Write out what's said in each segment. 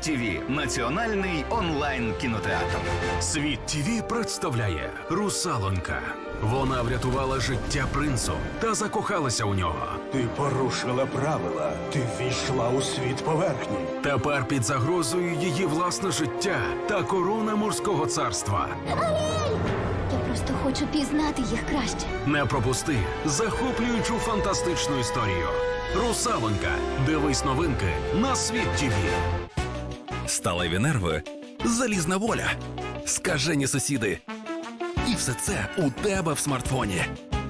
ТІВІ – національний онлайн кінотеатр. Світ ТВ представляє Русалонька. Вона врятувала життя принцу та закохалася у нього. Ти порушила правила. Ти ввійшла у світ поверхні. Тепер під загрозою її власне життя та корона морського царства. Я просто хочу пізнати їх краще. Не пропусти захоплюючу фантастичну історію. Русалонька. Дивись новинки на світ ТВ. Сталеві нерви, залізна воля, скажені сусіди. І все це у тебе в смартфоні.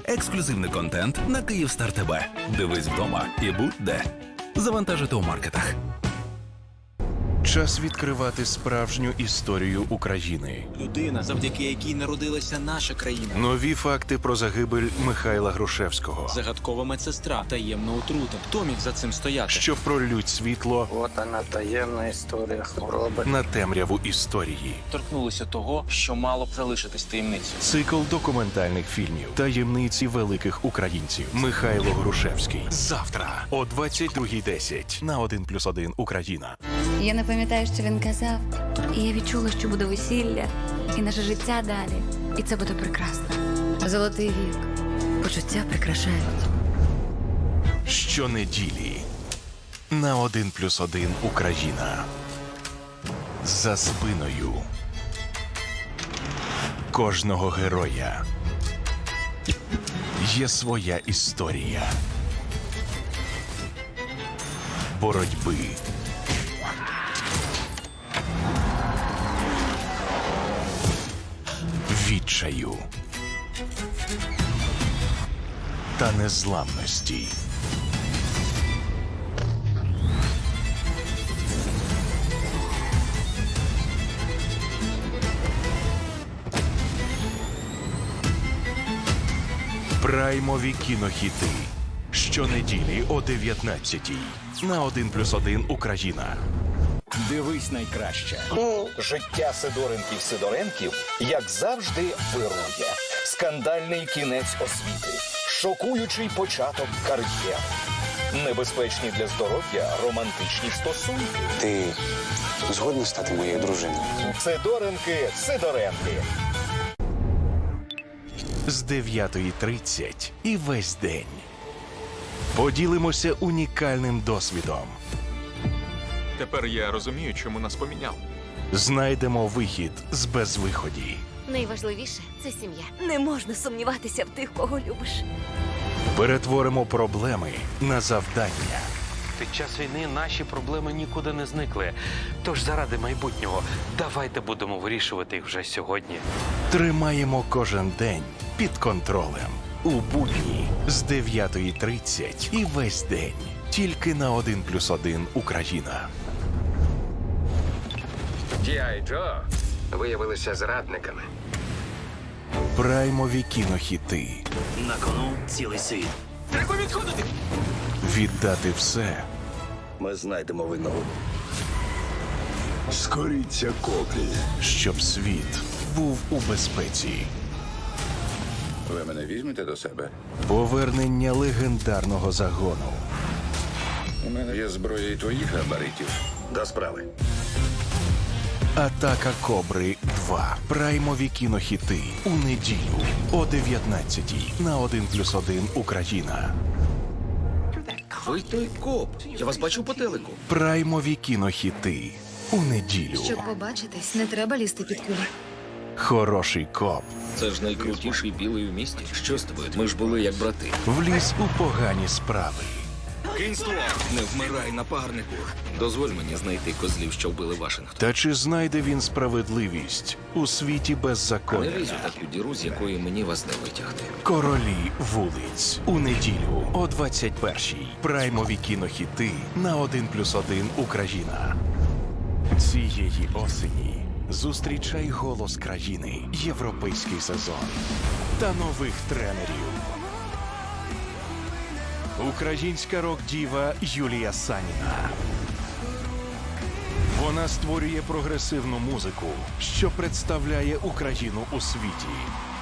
Ексклюзивний контент на Київстар ТБ. Дивись вдома і будь де. Завантажити у маркетах. Час відкривати справжню історію України. Людина, завдяки якій народилася наша країна. Нові факти про загибель Михайла Грушевського, Загадкова медсестра, таємна отрута. Хто міг за цим стояти? що пролють світло От вона таємна історія хвороби. на темряву історії. торкнулося того, що мало б залишитись таємницею. Цикл документальних фільмів Таємниці великих українців Михайло Грушевський. Завтра о 22.10 на 1+,1 Україна. Я не пам'ятаю, що він казав, і я відчула, що буде весілля, і наше життя далі. І це буде прекрасно. Золотий вік. Почуття прикрашають. Щонеділі на 1+,1 Україна. За спиною кожного героя є своя історія боротьби. Відчаю та незламності. Праймові кінохіти. Щонеділі о 19-й на 1+,1 Україна. Дивись найкраще. Життя Сидоренків Сидоренків, як завжди, вирує. Скандальний кінець освіти, шокуючий початок кар'єри, небезпечні для здоров'я романтичні стосунки. Ти згодна стати моєю дружиною? Сидоренки, Сидоренки. з 9.30 і весь день. Поділимося унікальним досвідом. Тепер я розумію, чому нас поміняв. Знайдемо вихід з безвиході. Найважливіше це сім'я. Не можна сумніватися в тих, кого любиш. Перетворимо проблеми на завдання. Під час війни наші проблеми нікуди не зникли. Тож заради майбутнього давайте будемо вирішувати їх вже сьогодні. Тримаємо кожен день під контролем. У будні з 9.30 і весь день. Тільки на 1+,1 Україна. Діай Джо виявилися зрадниками. Праймові кінохіти. На кону цілий світ. Віддати все Ми знайдемо винного. Скоріться коклі. щоб світ був у безпеці. Ви мене візьмете до себе? Повернення легендарного загону. У мене є зброя і твоїх габаритів. До справи. Атака Кобри 2. Праймові кінохіти у неділю о 19 на 1+,1 Україна. Ви той коп. Я вас бачив по телеку. Праймові кінохіти у неділю. Щоб побачитись, не треба лізти під кулі. Хороший коп Це ж найкрутіший білий у місті. Що з тобою? Ми ж були як брати. вліз у погані справи. Кинь ствол! Не вмирай, напарнику. Дозволь мені знайти козлів, що вбили Вашингтон. Та чи знайде він справедливість у світі Не беззаконня? лізь у таку діру, з якої мені вас не витягти. Королі вулиць у неділю о 21-й. Праймові кінохіти на 1+,1 Україна. Цієї осені зустрічай голос країни, європейський сезон та нових тренерів. Українська рок-діва Юлія Саніна. Вона створює прогресивну музику, що представляє Україну у світі.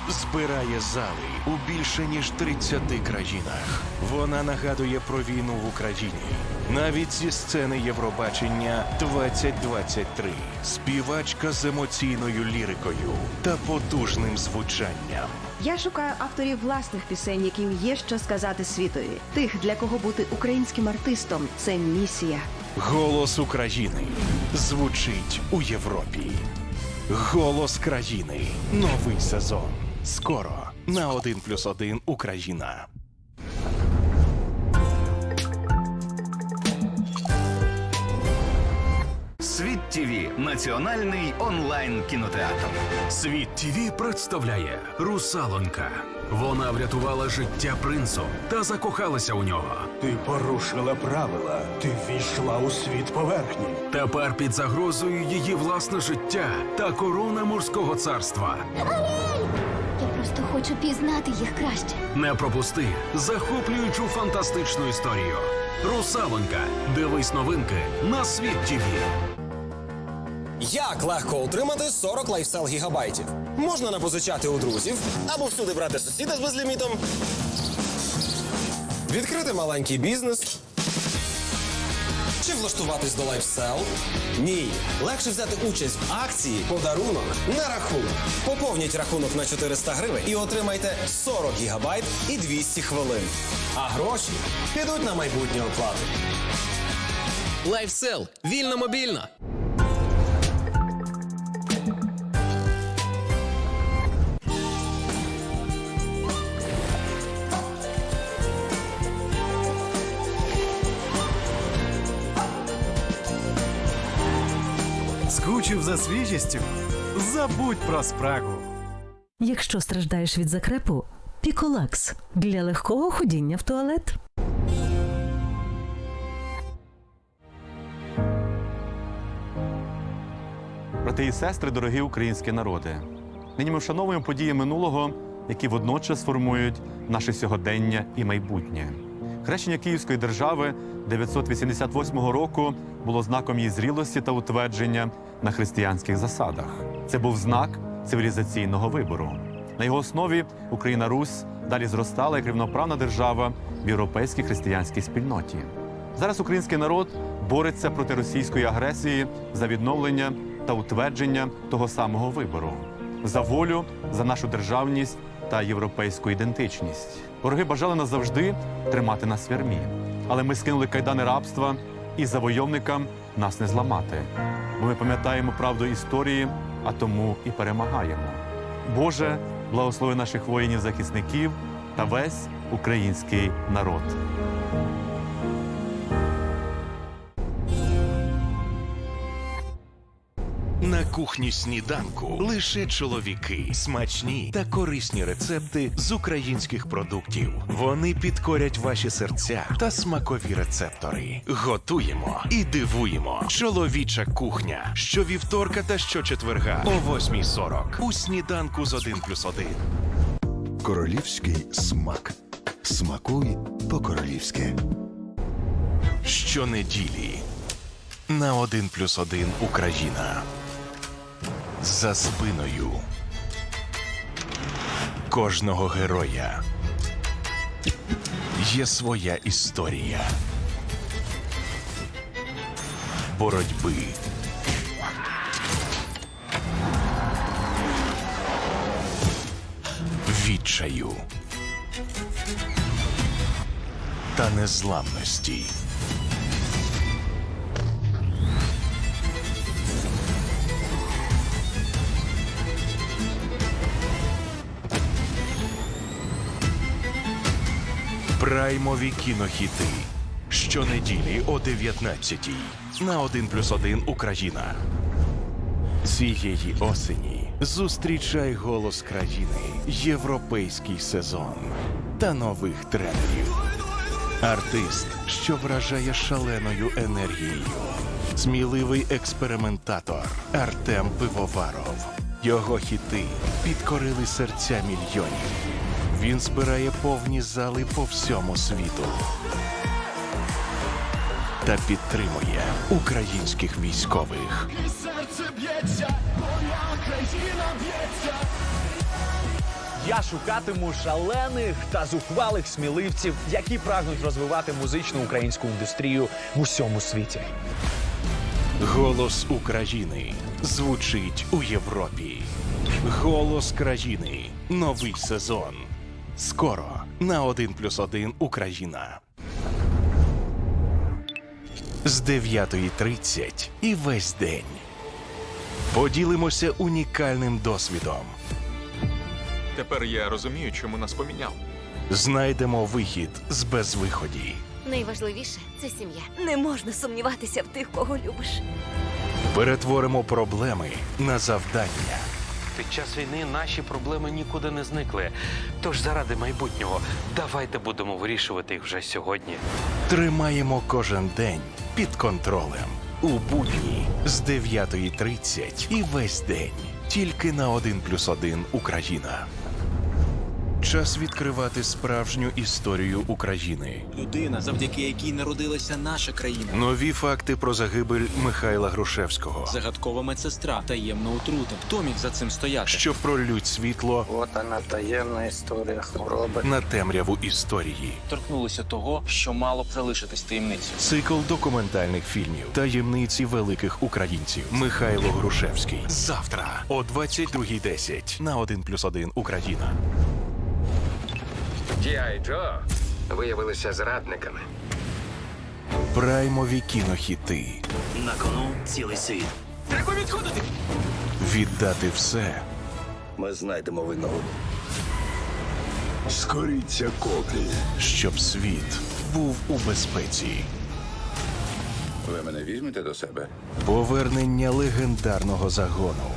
Збирає зали у більше ніж 30 країнах. Вона нагадує про війну в Україні. Навіть зі сцени Євробачення 2023. Співачка з емоційною лірикою та потужним звучанням. Я шукаю авторів власних пісень, яким є що сказати світові. Тих, для кого бути українським артистом це місія. Голос України звучить у Європі. Голос країни. Новий сезон. Скоро на 1+,1 Україна. Світ ТВ – національний онлайн кінотеатр. Світ ТВ представляє Русалонька. Вона врятувала життя принцу та закохалася у нього. Ти порушила правила. Ти ввійшла у світ поверхні. Тепер під загрозою її власне життя та корона морського царства. Я просто хочу пізнати їх краще. Не пропусти захоплюючу фантастичну історію. Русалонька. Дивись новинки на світ ТВ. Як легко отримати 40 лайфстайл гігабайтів? Можна напозичати у друзів або всюди брати сусіда з безлімітом. Відкрити маленький бізнес. Чи влаштуватись до лайфсел? Ні. Легше взяти участь в акції подарунок на рахунок. Поповніть рахунок на 400 гривень і отримайте 40 гігабайт і 200 хвилин. А гроші підуть на майбутнє оплати. Лайфсел. Вільно мобільно. Скучив за свіжістю? Забудь про спрагу. Якщо страждаєш від закрепу, піколакс для легкого ходіння в туалет. Брати і сестри, дорогі українські народи. Нині ми вшановуємо події минулого, які водночас формують наше сьогодення і майбутнє. Хрещення Київської держави 988 року було знаком її зрілості та утвердження на християнських засадах. Це був знак цивілізаційного вибору. На його основі Україна Русь далі зростала як рівноправна держава в європейській християнській спільноті. Зараз український народ бореться проти російської агресії за відновлення та утвердження того самого вибору, за волю, за нашу державність та європейську ідентичність. Вороги бажали нас завжди тримати нас в ярмі, але ми скинули кайдани рабства і завойовникам нас не зламати. Бо ми пам'ятаємо правду історії, а тому і перемагаємо. Боже, благослови наших воїнів-захисників та весь український народ. Кухні сніданку лише чоловіки, смачні та корисні рецепти з українських продуктів. Вони підкорять ваші серця та смакові рецептори. Готуємо і дивуємо. Чоловіча кухня щовівторка та щочетверга о 8.40 у сніданку з 1+,1. Королівський смак. Смакуй по-королівськи. Щонеділі на 1+,1 Україна. За спиною кожного героя є своя історія боротьби. Відчаю та незламності. Праймові кінохіти. Щонеділі о 19-й на 1+,1 Україна. Цієї осені зустрічай голос країни, європейський сезон та нових тренерів. Артист, що вражає шаленою енергією. Сміливий експериментатор Артем Пивоваров. Його хіти підкорили серця мільйонів. Він збирає повні зали по всьому світу та підтримує українських військових. Серце б'ється, країна б'ється. Я шукатиму шалених та зухвалих сміливців, які прагнуть розвивати музичну українську індустрію в усьому світі. Голос України звучить у Європі. Голос країни. Новий сезон. Скоро на 1 плюс 1 Україна. З 9.30 і весь день. Поділимося унікальним досвідом. Тепер я розумію, чому нас поміняв. Знайдемо вихід з безвиході. Найважливіше це сім'я. Не можна сумніватися в тих, кого любиш. Перетворимо проблеми на завдання. Під час війни наші проблеми нікуди не зникли. Тож заради майбутнього давайте будемо вирішувати їх вже сьогодні. Тримаємо кожен день під контролем. У будні з 9.30 і весь день. Тільки на один плюс один Україна. Час відкривати справжню історію України. Людина, завдяки якій народилася наша країна. Нові факти про загибель Михайла Грушевського, Загадкова медсестра, таємна отрута. Хто міг за цим стояти? що пролють світло От вона таємна історія хвороби. на темряву історії. Торкнулися того, що мало б залишитись таємницею. Цикл документальних фільмів Таємниці великих українців Михайло Грушевський. Завтра о 22.10 на 1 плюс 1 Україна. G.I. Джо виявилися зрадниками. Праймові кінохіти. На кону цілий світ. Треба відходити! Віддати все, Ми знайдемо винного. Скоріться коблі. щоб світ був у безпеці. Ви мене візьмете до себе? Повернення легендарного загону.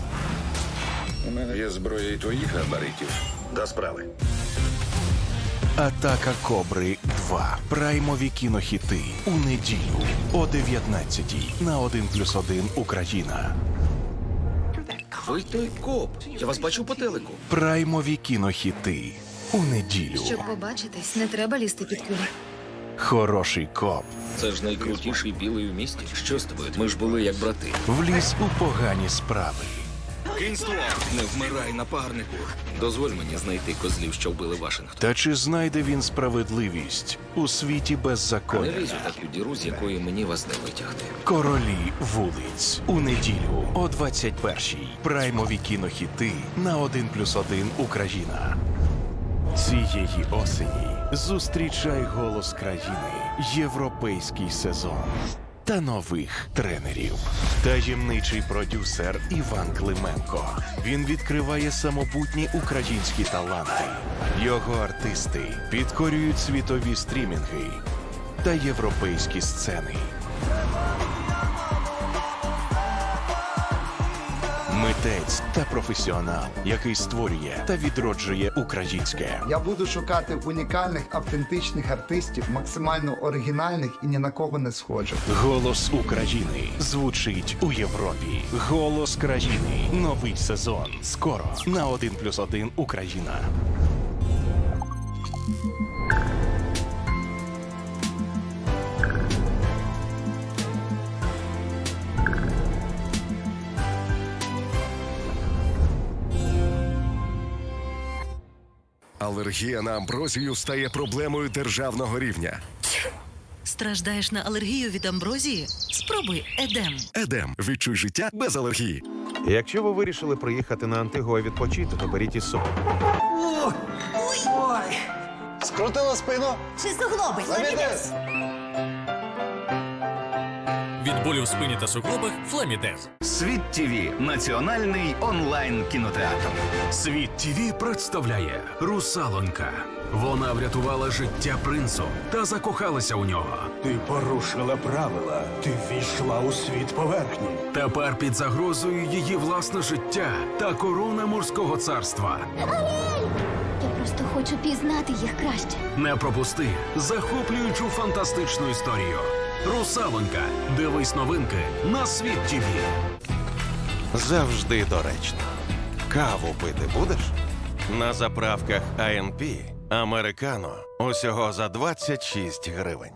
У мене є зброя і твоїх габаритів. До справи. Атака Кобри 2. Праймові кінохіти у неділю о 19 на 1 плюс 1 Україна. Ви той коп. Я вас бачу по телеку. Праймові кінохіти у неділю. Щоб побачитись, не треба лізти під кулі. Хороший коп Це ж найкрутіший білий у місті. Що з тобою? Ми ж були як брати. вліз у погані справи. Кинь! Не вмирай на парнику. Дозволь мені знайти козлів, що вбили Вашингтон. Та чи знайде він справедливість у світі Не беззаконня? лізь у таку діру, з якої мені вас не витягти. Королі вулиць у неділю о 21-й. Праймові кінохіти на 1 плюс 1 Україна. Цієї осені зустрічай голос країни, європейський сезон та нових тренерів. Таємничий продюсер Іван Клименко. Він відкриває самобутні українські таланти. Його артисти підкорюють світові стрімінги та європейські сцени. Митець та професіонал, який створює та відроджує українське. Я буду шукати унікальних автентичних артистів, максимально оригінальних і ні на кого не схожих. Голос України звучить у Європі. Голос країни. Новий сезон. Скоро на один плюс один Україна. Алергія на амброзію стає проблемою державного рівня. Страждаєш на алергію від амброзії? Спробуй Едем. Едем. Відчуй життя без алергії. Якщо ви вирішили приїхати на Антигуа відпочити, то беріть із собою. Ой! Скрутила спину. Чи суглоби? Від болю в спині та суглобах Флемідез. Світ ТВ – національний онлайн кінотеатр. Світ ТВ представляє Русалонька. Вона врятувала життя принцу та закохалася у нього. Ти порушила правила. Ти ввійшла у світ поверхні. Тепер під загрозою її власне життя та корона морського царства. Я просто хочу пізнати їх краще. Не пропусти захоплюючу фантастичну історію. Русалонька. Дивись новинки на світ ТВ. Завжди доречно. Каву пити будеш? На заправках АНП Американо усього за 26 гривень.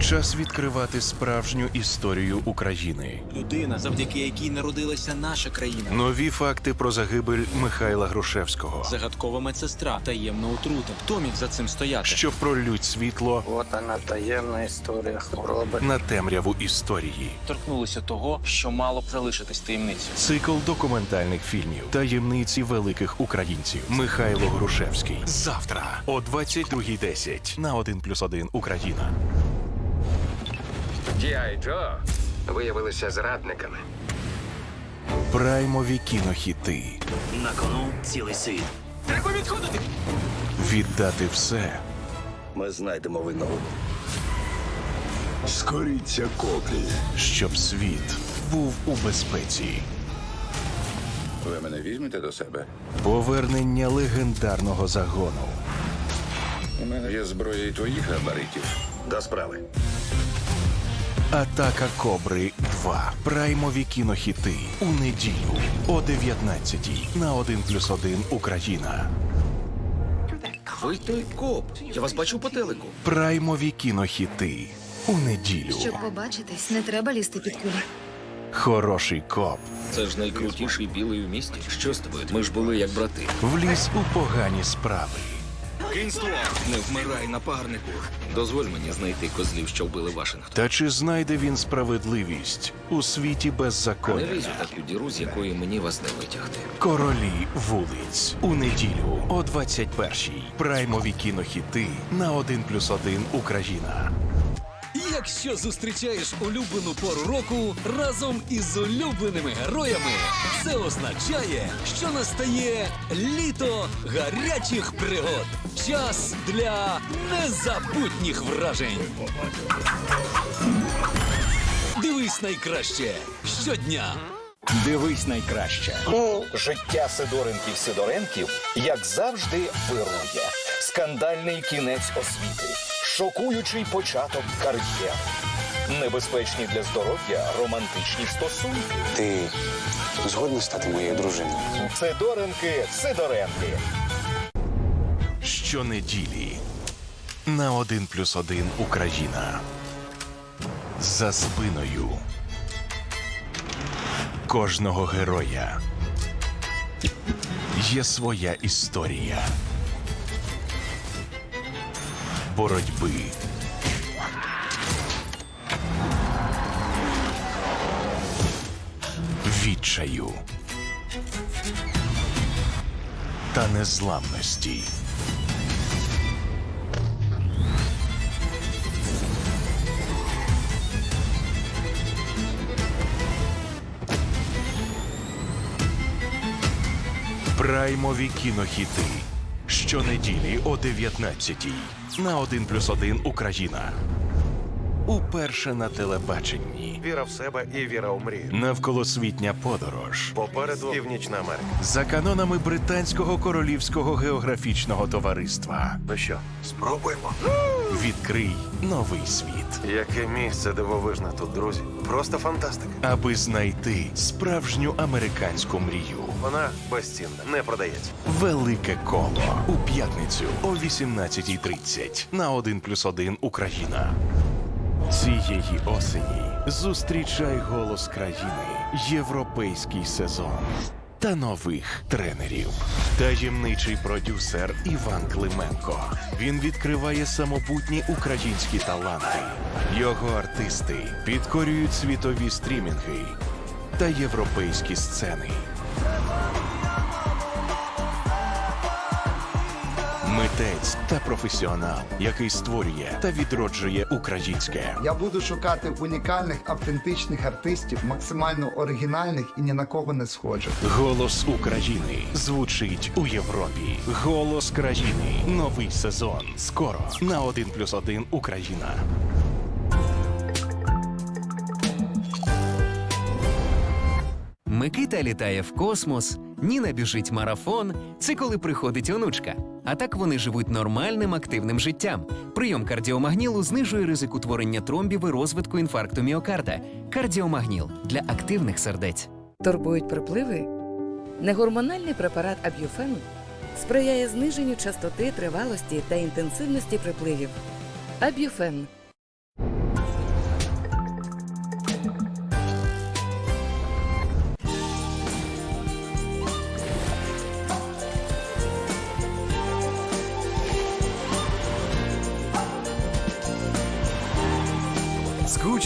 Час відкривати справжню історію України. Людина, завдяки якій народилася наша країна. Нові факти про загибель Михайла Грушевського, Загадкова медсестра, таємна отрута. Хто міг за цим стояти? що пролють світло От вона таємна історія хвороби. на темряву історії. Торкнулися того, що мало б залишитись таємницею. Цикл документальних фільмів Таємниці великих українців Михайло Грушевський. Завтра о 22.10 на 1+,1 Україна. Діай Джо виявилися зрадниками. Праймові кінохіти. На кону цілий світ. Треба відходити. Віддати все, Ми знайдемо винного. Скоріться коплі. щоб світ був у безпеці. Ви мене візьмете до себе? Повернення легендарного загону. У мене є зброя і твоїх габаритів. До справи. Атака Кобри 2. Праймові кінохіти у неділю о 19 на 1+,1 Україна. Ви той коп. Я вас бачу по телеку. Праймові кінохіти у неділю. Щоб побачитись, не треба лізти під кулі. Хороший коп Це ж найкрутіший білий у місті. Що з тобою? Ми ж були як брати. вліз у погані справи. Кинь ствол! Не вмирай напарнику. Дозволь мені знайти козлів, що вбили Вашингтон. Та чи знайде він справедливість у світі Не беззаконня? лізь у таку діру, з якої мені вас не витягти. Королі вулиць у неділю о 21-й. Праймові кінохіти на 1+,1 Україна. Якщо зустрічаєш улюблену пору року разом із улюбленими героями, це означає, що настає літо гарячих пригод. Час для незабутніх вражень. Дивись найкраще щодня. Дивись найкраще. Життя Сидоренків Сидоренків, як завжди, вирує. Скандальний кінець освіти, шокуючий початок кар'єр, небезпечні для здоров'я романтичні стосунки. Ти згодна стати моєю дружиною? Сидоренки, Сидоренки. Щонеділі на 1+,1 Україна. За спиною кожного героя є своя історія боротьби. Відчаю та незламності. Праймові кінохіти. Щонеділі о 19-й на 1+,1 Україна. Уперше на телебаченні. Віра в себе і віра у мрію. Навколосвітня подорож. Попереду Північна Америка. За канонами Британського королівського географічного товариства. Ну що, спробуємо. Відкрий новий світ, Яке місце дивовижне тут, друзі. Просто фантастика. аби знайти справжню американську мрію. Вона безцінна, не продається. Велике коло у п'ятницю о 18.30 на 1+,1 Україна. Цієї осені зустрічай голос країни, європейський сезон та нових тренерів. Таємничий продюсер Іван Клименко. Він відкриває самобутні українські таланти. Його артисти підкорюють світові стрімінги та європейські сцени. Митець та професіонал, який створює та відроджує українське. Я буду шукати унікальних автентичних артистів, максимально оригінальних і ні на кого не схожих. Голос України звучить у Європі. Голос країни. Новий сезон. Скоро на 1+,1 Україна. Микита літає в космос, Ніна біжить марафон. Це коли приходить онучка. А так вони живуть нормальним активним життям. Прийом кардіомагнілу знижує ризик утворення тромбів і розвитку інфаркту міокарда. Кардіомагніл для активних сердець. Турбують припливи? Негормональний препарат Аб'юфен сприяє зниженню частоти, тривалості та інтенсивності припливів. Аб'юфен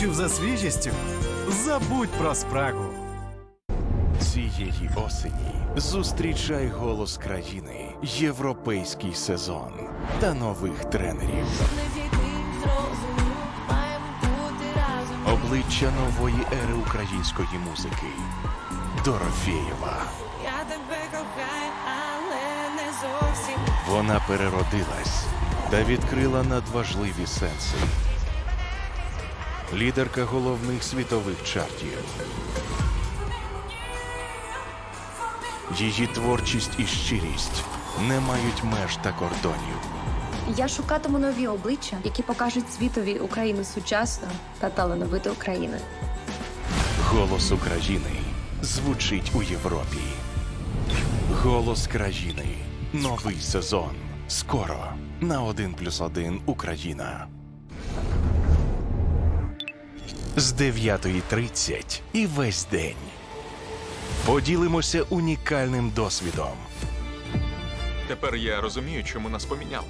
Скучив за свіжістю? Забудь про спрагу. Цієї осені зустрічай голос країни, європейський сезон та нових тренерів. Обличчя нової ери української музики. Дорофєєва. Я тебе кохаю, але не зовсім. Вона переродилась та відкрила надважливі сенси. Лідерка головних світових чартів. Її творчість і щирість не мають меж та кордонів. Я шукатиму нові обличчя, які покажуть світові Україну сучасну та талановиту Україну. Голос України звучить у Європі. Голос країни. Новий сезон. Скоро на 1 плюс 1 Україна. З 9.30 і весь день. Поділимося унікальним досвідом. Тепер я розумію, чому нас поміняли.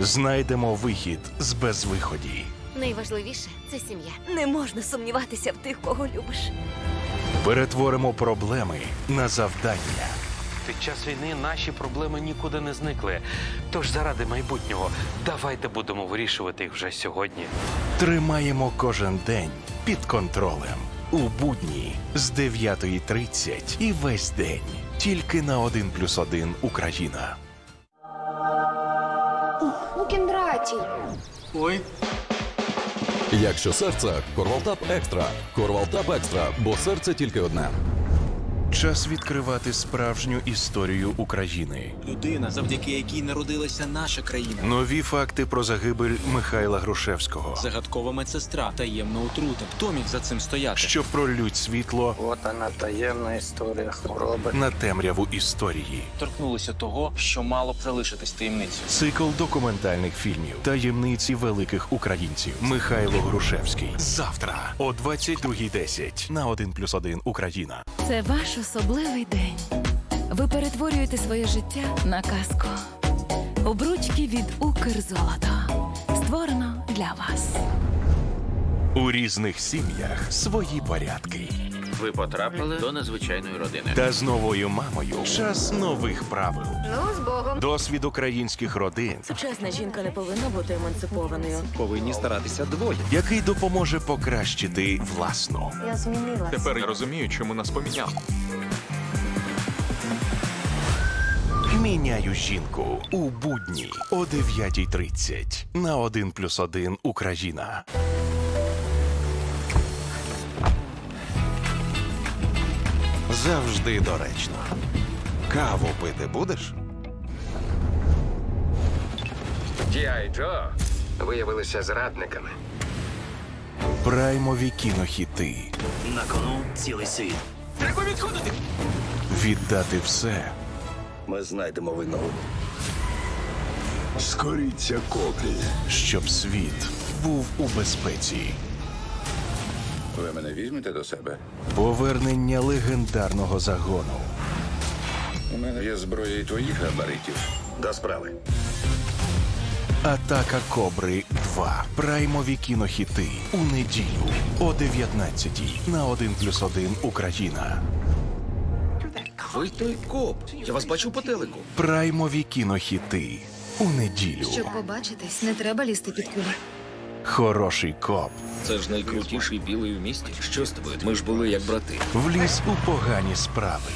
Знайдемо вихід з безвиході. Найважливіше це сім'я. Не можна сумніватися в тих, кого любиш. Перетворимо проблеми на завдання. Під час війни наші проблеми нікуди не зникли. Тож заради майбутнього давайте будемо вирішувати їх вже сьогодні. Тримаємо кожен день під контролем. У будні з 9.30 і весь день. Тільки на 1 плюс 1 Україна. У Кіндраті. Ой. Якщо серце, Корвалтап Екстра. Корвалтап Екстра, бо серце тільки одне. Час відкривати справжню історію України. Людина, завдяки якій народилася наша країна. Нові факти про загибель Михайла Грушевського, Загадкова медсестра, таємна отрута. Хто міг за цим стояти? що пролють світло От вона таємна історія хвороби. на темряву історії. Торкнулися того, що мало б залишитись таємницею. Цикл документальних фільмів Таємниці великих українців Михайло Грушевський. Завтра о 22.10 на 1 плюс 1 Україна. Це ваш особливий день. Ви перетворюєте своє життя на казку. Обручки від Укрзолото. Створено для вас. У різних сім'ях свої порядки. Ви потрапили до незвичайної родини. Та з новою мамою час нових правил. Ну, з Богом. Досвід українських родин, Сучасна жінка не повинна бути емансипованою. Повинні старатися двоє. який допоможе покращити власну. Я змінилась. Тепер я розумію, чому нас поміняли. Міняю жінку у будні о 9.30 на 1 плюс 1 Україна. Завжди доречно. Каву пити будеш? G.I. Джо виявилися зрадниками. Праймові кінохіти. На кону цілий світ. Треба відходити. Віддати все, Ми знайдемо винного. Скоріться коплі. щоб світ був у безпеці. Ви мене візьмете до себе? Повернення легендарного загону. У мене є зброя і твоїх габаритів. До справи. Атака Кобри 2. Праймові кінохіти у неділю о 19 на 1 плюс 1 Україна. Ви той коп. Я вас бачу по телеку. Праймові кінохіти у неділю. Щоб побачитись, не треба лізти під кулі. Хороший коп Це ж найкрутіший білий в місті. Що з тобою? Ми ж були як брати. вліз у погані справи.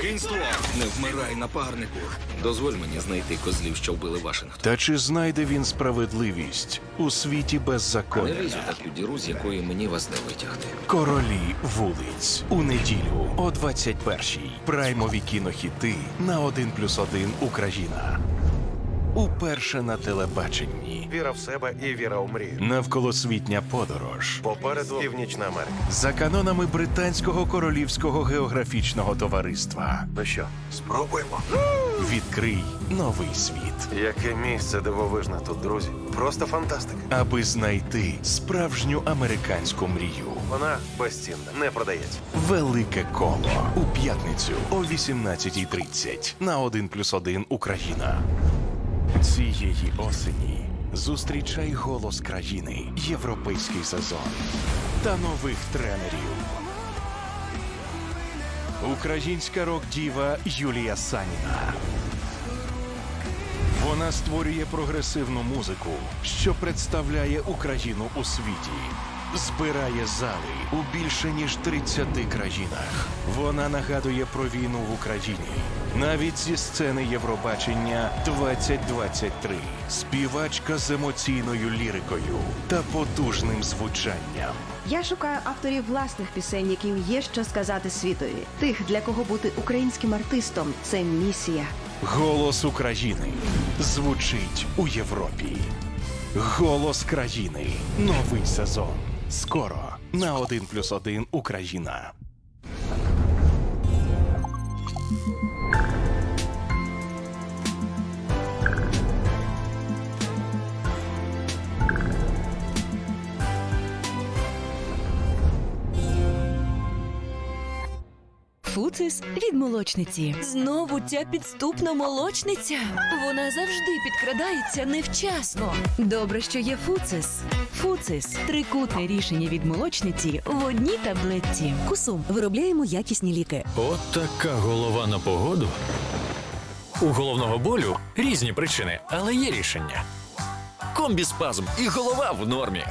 Кинь ствол! Не вмирай напарнику. Дозволь мені знайти козлів, що вбили Вашингтон. Та чи знайде він справедливість у світі Не беззаконня? лізь у таку діру, з якої мені вас не витягти. Королі вулиць у неділю о 21-й. Праймові кінохіти на 1 плюс 1 Україна. Уперше на телебаченні. Віра в себе і віра у мрію. Навколосвітня подорож. Попереду Північна Америка. За канонами Британського королівського географічного товариства. Ну що, спробуємо. Відкрий новий світ, Яке місце дивовижне тут, друзі. Просто фантастика. аби знайти справжню американську мрію. Вона безцінна, не продається. Велике коло у п'ятницю о 18.30 на 1 плюс 1 Україна. Цієї осені Зустрічай голос країни, європейський сезон та нових тренерів. Українська рок-діва Юлія Саніна. Вона створює прогресивну музику, що представляє Україну у світі. Збирає зали у більше ніж 30 країнах. Вона нагадує про війну в Україні. Навіть зі сцени Євробачення 2023. Співачка з емоційною лірикою та потужним звучанням. Я шукаю авторів власних пісень, яким є що сказати світові. Тих, для кого бути українським артистом це місія. Голос України звучить у Європі. Голос країни. Новий сезон. Скоро на 1+,1 Україна. Фуцис від молочниці. Знову ця підступна молочниця. Вона завжди підкрадається невчасно. Добре, що є Фуцис. Фуцис трикутне рішення від молочниці в одній таблетці. Кусум виробляємо якісні ліки. От така голова на погоду. У головного болю різні причини, але є рішення. Комбіспазм і голова в нормі.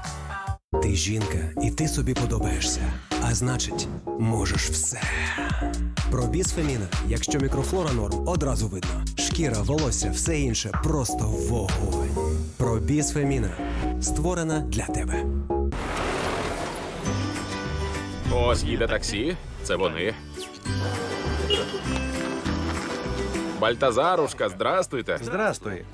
Ти жінка, і ти собі подобаєшся. А значить, можеш все. Пробіз Феміна, якщо мікрофлора норм, одразу видно. Шкіра, волосся, все інше просто вогонь. Пробіз Феміна створена для тебе. Ось їде таксі. Це вони. Бальтазарушка, здрастуйте. Здрастуй.